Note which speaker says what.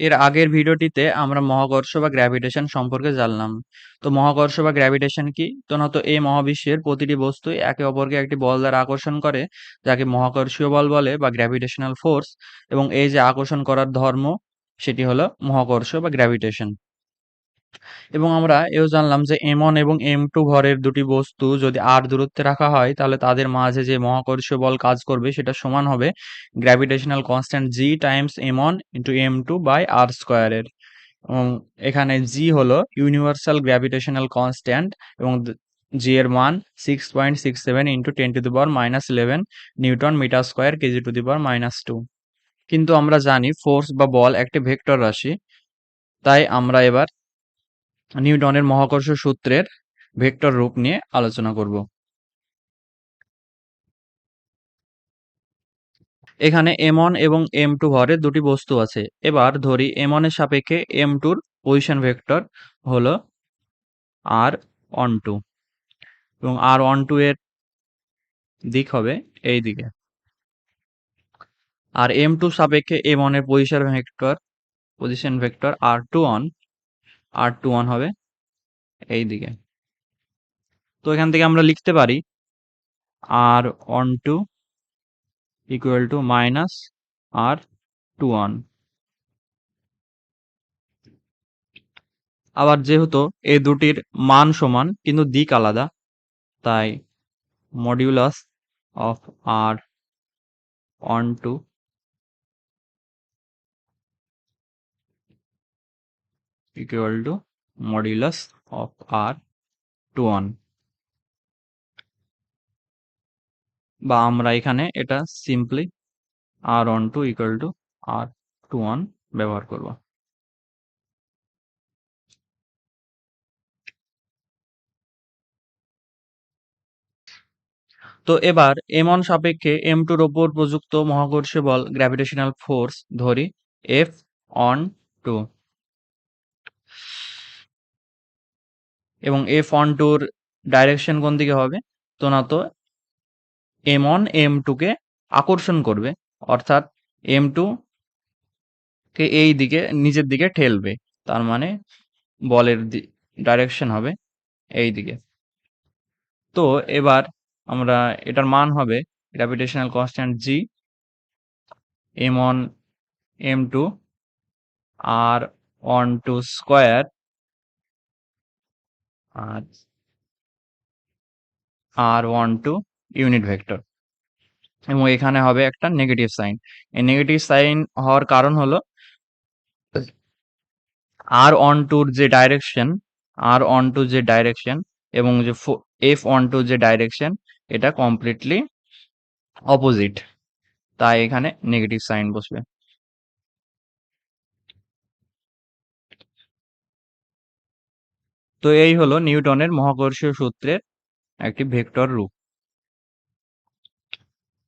Speaker 1: এর আগের ভিডিওটিতে আমরা মহাকর্ষ বা গ্র্যাভিটেশন সম্পর্কে জানলাম। তো মহাকর্ষ বা গ্র্যাভিটেশন কি? তো না, তো এই মহাবিশ্বের প্রতিটি বস্তুই একে অপরকে একটি বল দ্বারা আকর্ষণ করে, যাকে মহাকর্ষীয় বল বলে বা গ্র্যাভিটেশনাল ফোর্স এবং এই যে আকর্ষণ করার ধর্ম, সেটি হলো মহাকর্ষ বা গ্র্যাভিটেশন এবং আমরা এও জানলাম যে এম ওয়ান এবং এম টু ভরের দুটি বস্তু যদি আর দূরত্বে রাখা হয়, তাহলে তাদের মাঝে যে মহাকর্ষীয় বল কাজ করবে সেটা সমান হবে gravitational constant G times M one into M two by R স্কোয়ারের এবং এখানে জি হলো ইউনিভার্সাল গ্র্যাভিটেশনাল কনস্ট্যান্ট এবং জি এর মান six point six seven into ten to the power minus eleven newton metre square KG to the power minus two কিন্তু আমরা জানি ফোর্স বা বল একটি ভেক্টর রাশি, তাই আমরা এবার নিউটনের মহাকর্ষ সূত্রের ভেক্টর রূপ নিয়ে আলোচনা করব। এখানে এম ওয়ান এবং এম টু ভরের দুটি বস্তু আছে। এবার ধরি এম ওয়ানের সাপেক্ষে এম টুর পজিশন ভেক্টর হলো আর অন টু এবং আর ওয়ান টু এর দিক হবে এই দিকে। আর এম টু সাপেক্ষে এম ওয়ানের position vector position vector R two on R two one হবে। এই দিকে। তো এখান থেকে আমরা লিখতে পারি R on two equal to minus R two one আবার যেহেতু এই দুটির মান সমান, কিন্তু দিক আলাদা, তাই modulus of R on two equal to modulus of R two one বা আমরা এখানে এটা simply R on two equal to R two one ব্যবহার করব। তো এবার এম ওয়ান সাপেক্ষে এম টুর ওপর প্রযুক্ত মহাকর্ষীয় বল গ্র্যাভিটেশনাল ফোর্স ধরি এফ অন টু এবং এফ অন টুর ডাইরেকশন কোন দিকে হবে? তো না তো এম ওয়ান এম টুকে আকর্ষণ করবে, অর্থাৎ এম টু কে এই দিকে নিজের দিকে ঠেলবে, তার মানে বলের ডাইরেকশন হবে এই দিকে। তো এবার আমরা এটার মান হবে gravitational constant G M one M two R one two square আর R one two unit vector এবং এখানে হবে একটা নেগেটিভ সাইন এই নেগেটিভ সাইন হওয়ার কারণ হলো আর অন টুর যে ডাইরেকশন আর অন টু যে ডাইরেকশন এবং যে এফ অন টু যে ডাইরেকশন এটা কমপ্লিটলি অপোজিট তাই এখানে নেগেটিভ সাইন বসবে। তো এই হলো নিউটনের মহাকর্ষীয় সূত্রের একটি ভেক্টর রূপ।